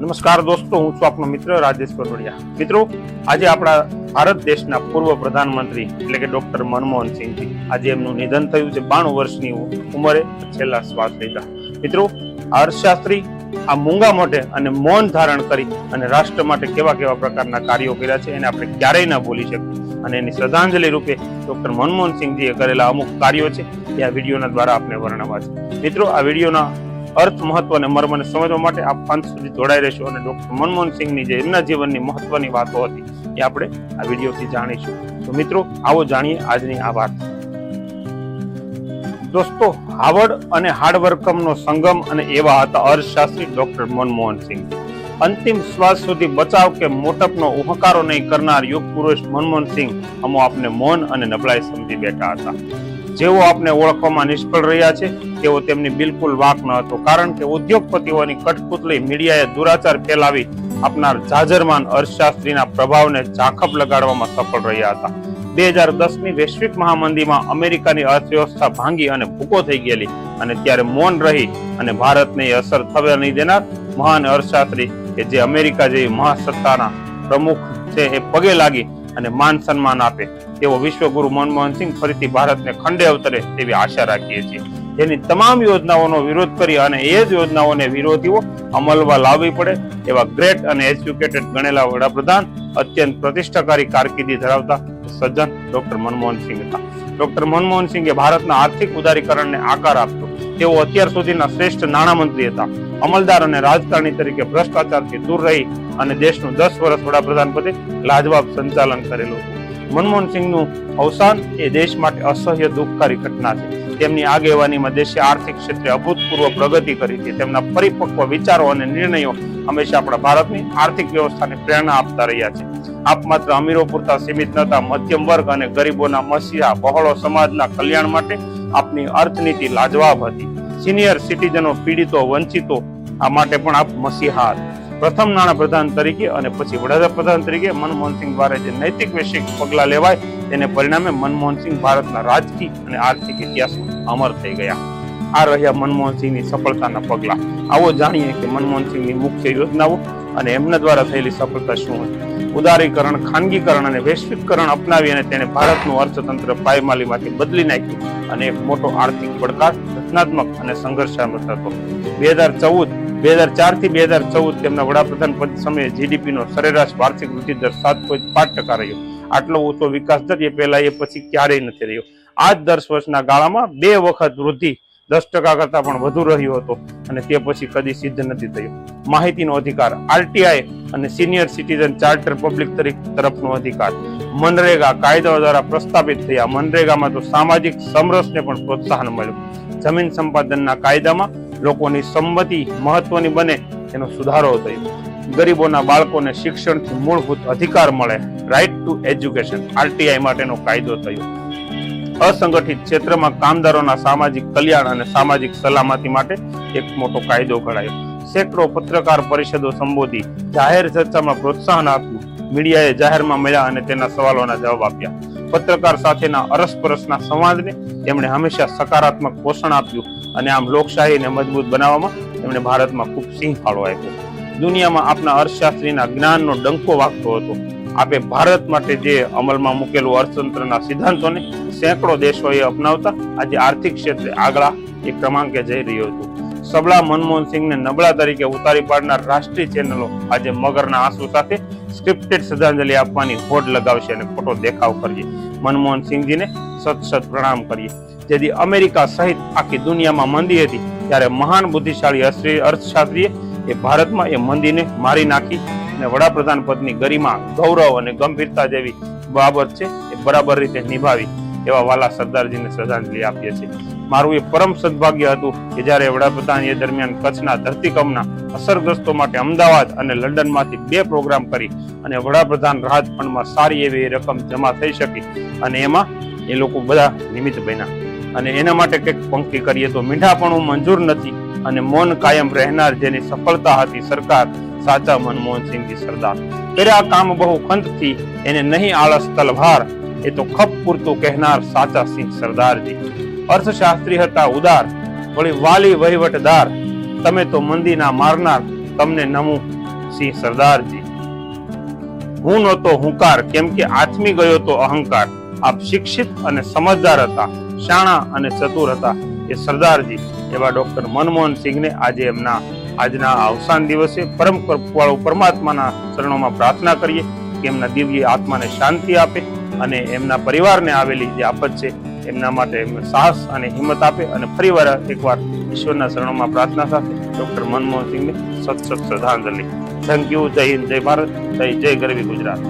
નમસ્કાર દોસ્તો, હું છું આપનો મિત્ર રાજેશ પરવડિયા. મિત્રો, આજે આપણા ભારત દેશના પૂર્વ પ્રધાનમંત્રી એટલે કે ડોક્ટર મનમોહન સિંહજી, આજે એમનું નિધન થયું છે બાણું વર્ષની ઉંમરે છેલ્લા શ્વાસ લીધા. મિત્રો હર્ષશાસ્ત્રી આ મૂંગા મોઢે અને મૌન ધારણ કરી અને રાષ્ટ્ર માટે કેવા કેવા પ્રકારના કાર્યો કર્યા છે એને આપણે ક્યારેય ના ભૂલી શકીએ. અને એની શ્રદ્ધાંજલિ રૂપે ડોક્ટર મનમોહન સિંહજીએ કરેલા અમુક કાર્યો છે એ આ વિડીયોના દ્વારા આપણે વર્ણવવા છે. મિત્રો, આ વિડીયોના અર્થ મહત્વ અને મર્મને સમજવા માટે આપ અંત સુધી જોડાઈ રહેશો અને ડોક્ટર મનમોહન સિંહની જે એમના જીવનની મહત્વની વાતો હતી એ આપણે આ વિડીયોથી જાણીશું. તો મિત્રો, આવો જાણીએ આજની આ વાત. દોસ્તો હાવર્ડ અને હાર્ડવર્કમનો સંગમ અને એવા હતા અર્થશાસ્ત્રી ડોક્ટર મનમોહન સિંહ. અંતિમ શ્વાસ સુધી બચાવ કે મોટપનો ઉહકારો નહીં કરનાર યુગ પુરુષ મનમોહન સિંહ અમો આપને મૌન અને નબળાઈ સમજી બેઠા હતા. જેઓ આપને ઓળખવામાં નિષ્ફળ રહ્યા છે, તેઓ તેમની બિલકુલ વાક ન હતો. કારણ કે ઉદ્યોગપતિઓની કઠપુતળી મીડિયાએ દુરાચાર ફેલાવી આપનાર જાજરમાન અર્થશાસ્ત્રીના પ્રભાવને ઝાંખપ લગાડવામાં સફળ રહ્યા હતા. બે હજાર દસની વૈશ્વિક મહામંદીમાં અમેરિકાની અર્થવ્યવસ્થા ભાંગી અને ભૂકો થઈ ગયેલી અને ત્યારે મૌન રહી અને ભારતને અસર થવા નહીં દેનાર મહાન અર્થશાસ્ત્રી કે જે અમેરિકા જેવી મહાસત્તાના પ્રમુખ છે એ પગે લાગી અને માન સન્માન આપે તેવો વિશ્વગુરુ મનમોહન સિંહ ફરીથી ભારતને ખંડે અવતરે તેવી આશા રાખીએ છીએ. જેની તમામ યોજનાઓનો વિરોધ કરી અને એ જ યોજનાઓને વિરોધીઓ અમલમાં લાવવી પડે એવા ગ્રેટ અને એજ્યુકેટેડ ગણેલા વડાપ્રધાન અત્યંત પ્રતિષ્ઠાકારી કારકિર્દી ધરાવતા સજ્જન ડોક્ટર મનમોહન સિંહ હતા. ડોક્ટર મનમોહનસિંહે ભારતના આર્થિક ઉદારીકરણને આકાર આપ્યો તેઓ અત્યાર સુધીના શ્રેષ્ઠ નાણામંત્રી હતા. અમલદાર અને રાજકારણી તરીકે ભ્રષ્ટાચારથી દૂર રહી અને દેશનું દસ વર્ષ વડાપ્રધાન પદે લાજવાબ સંચાલન કરેલું મનમોહન સિંહનું અવસાન એ દેશ માટે અસહ્ય દુઃખકારી ઘટના છે. તેમની આગેવાનીમાં દેશે આર્થિક ક્ષેત્રે અભૂતપૂર્વ પ્રગતિ કરી છે. તેમના પરિપક્વ વિચારો અને નિર્ણયો હંમેશા આપણા ભારતની આર્થિક વ્યવસ્થાને પ્રેરણા આપતા રહ્યા છે. આપ માત્ર અમીરો પૂરતા સીમિત નતા મધ્યમ વર્ગ અને ગરીબોના મસીહા બહોળો સમાજના કલ્યાણ માટે આપની અર્થનીતિ લાજવાબ હતી. સિનિયર સિટીઝનો પીડિતો, વંચિતો, આ માટે પણ આપ મસીહા પ્રથમ નાણાપ્રધાન તરીકે અને પછી વડાપ્રધાન તરીકે મનમોહનસિંહ દ્વારા જે નૈતિક વૈશ્વિક પગલા લેવાય, તેને પરિણામે મનમોહનસિંહ ભારતના રાજકીય અને આર્થિક ઇતિહાસમાં અમર થઈ ગયા. આ રહ્યા મનમોહનસિંહની સફળતાના પગલાં. આવો જાણીએ કે મનમોહનસિંહની મુખ્ય યોજનાઓ અને એમના દ્વારા થયેલી સફળતા શું હતી. ઉદારીકરણ, ખાનગીકરણ અને વૈશ્વિકકરણ અપનાવી અને તેણે ભારતનું અર્થતંત્ર પાયમાલીમાંથી બદલી નાખ્યું. અને એક મોટો આર્થિક પડકાર, રચનાત્મક અને સંઘર્ષાત્મક હતો બે હજાર ચૌદ, બે હજાર ચારથી બે હજાર ચૌદ તેમના વડાપ્રધાન પદ સમયે જીડીપી નો સરેરાશ વાર્ષિક વૃદ્ધિ દર સાત પોઈન્ટ પાંચ ટકા રહ્યો. આટલો ઊંચો વિકાસ દર એ પહેલા એ પછી ક્યારેય નથી રહ્યો. આ જ દસ વર્ષના ગાળામાં બે વખત વૃદ્ધિ દસ ટકા કરતા પણ વધુ રહ્યો હતો અને તે પછી કદી સિદ્ધ નથી થયો. માહિતીનો અધિકાર આરટીઆઈ અને સિનિયર સિટીઝન ચાર્ટર પબ્લિક તરફનો અધિકાર. મનરેગા કાયદાઓ દ્વારા પ્રસ્થાપિત થયા. મનરેગામાં તો સામાજિક સમરસને પણ પ્રોત્સાહન મળ્યું. જમીન સંપાદનના કાયદામાં લોકોની સંમતિ મહત્વની બને તેનો સુધારો થયો. ગરીબોના બાળકોને શિક્ષણથી મૂળભૂત અધિકાર મળે. રાઇટ ટુ એજ્યુકેશન આરટીઆઈ માટેનો કાયદો થયો. અસંગઠિત ક્ષેત્રમાં કામદારોના સામાજિક કલ્યાણ અને સામાજિક સલામતી માટે એક મોટો કાયદો ઘડાયો. સેંકડો પત્રકાર પરિષદો સંબોધી, જાહેર ચર્ચામાં પ્રોત્સાહન આપ્યું, મીડિયાએ જાહેરમાં મળ્યા અને તેના સવાલોના જવાબ આપ્યા. પત્રકાર સાથેના અરસપરસના સંવાદને તેમણે હંમેશા સકારાત્મક પોષણ આપ્યું અને આમ લોકશાહીને મજબૂત બનાવવામાં તેમણે ભારતમાં ખૂબ સિંહ ફાળો આપ્યો. દુનિયામાં આપના અર્થશાસ્ત્રીના જ્ઞાનનો ડંકો વાગતો હતો. આપે ભારત માટે જે અમલમાં મૂકેલું અર્થતંત્રના સિદ્ધાંતોને સેંકડો દેશોએ અપનાવતા આજે આર્થિક ક્ષેત્રે આગળ એ ક્રમાંકે જઈ રહ્યો હતો સબળા મનમોહન સિંહને નબળા તરીકે ઉતારી પાડનાર રાષ્ટ્રીય ચેનલો આજે મગરના આંસુ સાથે સ્ક્રિપ્ટેડ શ્રદ્ધાંજલિ આપવાની હોડ લગાવશે અને ખોટો દેખાવ કરીએ મનમોહન સિંહજીને સત સત પ્રણામ કરીએ. જેથી અમેરિકા સહિત આખી દુનિયામાં મંદી હતી, ત્યારે મહાન બુદ્ધિશાળી અર્થશાસ્ત્રીએ એ ભારતમાં એ મંદીને મારી નાખી. અને વડાપ્રધાન પદની ગરિમા, ગૌરવ અને ગંભીરતા જેવી બાબત છે, એ બરાબર રીતે નિભાવી એવા વાલા સરદારજીને શ્રદ્ધાંજલિ આપીએ છીએ. મારું એ પરમ સદભાગ્ય હતું કે જ્યારે વડાપ્રધાન એ દરમિયાન કચ્છના ધરતીકંપના અસરગ્રસ્તો માટે અમદાવાદ અને લંડનમાંથી બે પ્રોગ્રામ કરી અને વડાપ્રધાન રાહત ફંડમાં સારી એવી રકમ જમા થઈ શકી અને એમાં એ લોકો બધા નિમિત્ત બન્યા. અને એના માટે કંઈક પંક્તિ કરીએ તો મીઠાપણું મંજૂર નથી અને મૌન કાયમ રહેનાર જેની સફળતા હતી સરકાર સાચા મનમોહનસિંહજી સરદાર. કર્યા કામ બહુ ખંતથી એને નહીં આળસ તલવાર, એ તો ખપ પૂરતું કહેનાર સાચા સિંહ સરદારજી. અર્થશાસ્ત્રી હતા ઉદાર, વળી વાલી વહીવટદાર. તમે તો મંદીના મારનાર, તમને નમું સિંહ સરદારજી. હું નહોતો હુંકાર, કેમ કે આથમી ગયો તો અહંકાર. આપ શિક્ષિત અને સમજદાર હતા, શાણા અને ચતુર હતા. એ સરદારજી, એવા ડોક્ટર મનમોહન સિંહને આજે એમના આજના અવસાન દિવસે પરમ કૃપાળુ પરમાત્માના ચરણોમાં પ્રાર્થના કરીએ કે એમના દિવ્ય આત્માને શાંતિ આપે અને એમના પરિવારને આવેલી જે આફત છે, એમના માટે સાહસ અને હિંમત આપે અને ફરીવાર એકવાર ઈશ્વરના શરણોમાં પ્રાર્થના સાથે ડોક્ટર મનમોહન સિંહને સત સત શ્રદ્ધાંજલિ. Thank you. જય હિન્દ, જય ભારત, જય જય ગરવી ગુજરાત.